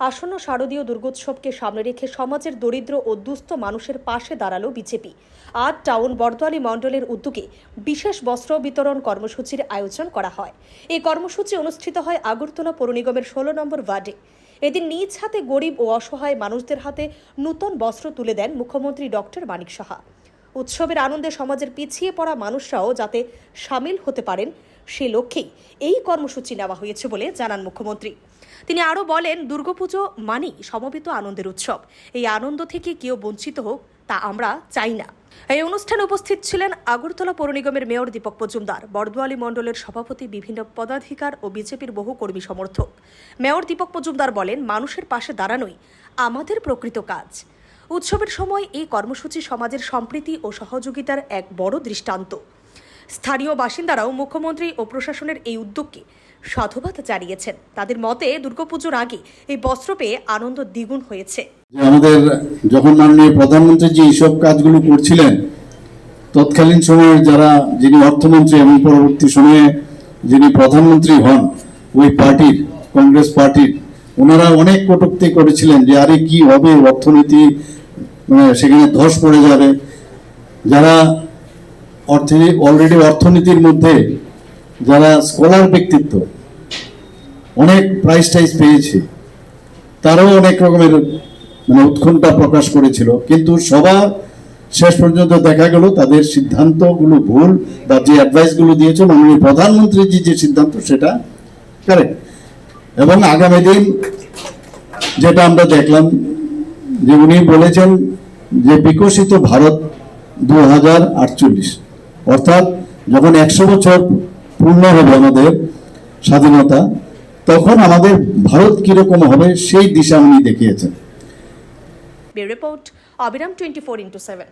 আসন্ন শারদীয় দুর্গোৎসবকে সামনে রেখে সমাজের দরিদ্র ও দুস্থ মানুষের পাশে দাঁড়াল বিজেপি। আজ টাউন বর্দোয়ালি মণ্ডলের উদ্যোগে বিশেষ বস্ত্র বিতরণ কর্মসূচির আয়োজন করা হয়। এই কর্মসূচি অনুষ্ঠিত হয় আগরতলা পৌর নিগমের ষোলো নম্বর ওয়ার্ডে। এদিন নিজ হাতে গরিব ও অসহায় মানুষদের হাতে নূতন বস্ত্র তুলে দেন মুখ্যমন্ত্রী ডক্টর মানিক সাহা। উৎসবের আনন্দে সমাজের পিছিয়ে পড়া মানুষরাও যাতে সামিল হতে পারেন সে লক্ষ্যেই এই কর্মসূচি নেওয়া হয়েছে বলে জানান মুখ্যমন্ত্রী। তিনি আরও বলেন, দুর্গাপুজো মানেই সমবেত আনন্দের উৎসব। এই আনন্দ থেকে কেউ বঞ্চিত হোক, তা আমরা চাই না। এই অনুষ্ঠানে উপস্থিত ছিলেন আগরতলা পৌর নিগমের মেয়র দীপক মজুমদার, বর্দোয়ালি মণ্ডলের সভাপতি বিভিন্ন পদাধিকার ও বিজেপির বহু কর্মী সমর্থক। মেয়র দীপক মজুমদার বলেন, মানুষের পাশে দাঁড়ানোই আমাদের প্রকৃত কাজ। উৎসবের সময় এই কর্মসূচি সমাজের সম্প্রীতি ও সহযোগিতার এক বড় দৃষ্টান্ত। স্থানীয় বাসিন্দারাও মুখ্যমন্ত্রী ও প্রশাসনের এই উদ্যোগকে সাধুবাদ জানিয়েছেন। তাদের মতে, দুর্গাপুজোর আগে এই বস্ত্র পেয়ে আনন্দ দ্বিগুণ হয়েছে। আমাদের যখন মাননীয় প্রধানমন্ত্রী যে এইসব কাজগুলো করছিলেন, তৎকালীন সময়ে যারা যিনি অর্থমন্ত্রী এবং পরবর্তী সময়ে যিনি প্রধানমন্ত্রী হন, ওই পার্টির, কংগ্রেস পার্টির, ওনারা অনেক কটূক্তি করেছিলেন যে, আরে কি হবে অর্থনীতি মানে সেখানে ধস পড়ে যাবে। যারা অর্থনীতি অলরেডি অর্থনীতির মধ্যে যারা স্কলার ব্যক্তিত্ব, অনেক প্রাইজ টাইজ পেয়েছে। তারাও অনেক রকমের মানে উৎকণ্ঠা প্রকাশ করেছিল। কিন্তু সবার শেষ পর্যন্ত দেখা গেল, তাদের সিদ্ধান্তগুলো ভুল বা যে অ্যাডভাইসগুলো দিয়েছে মাননীয় প্রধানমন্ত্রীর যে সিদ্ধান্ত, সেটা কারেক্ট এবং আগামী দিন যেটা আমরা দেখলাম, যে উনি বলেছেন যে বিকশিত ভারত দু হাজার আটচল্লিশ। অর্থাৎ যখন একশো বছর পূর্ণ হবে আমাদের স্বাধীনতা, তখন আমাদের ভারত কীরকম হবে সেই দিশা উনি দেখিয়েছেন। রিপোর্ট, অবিরাম টোয়েন্টি ফোর ইন্টু সেভেন।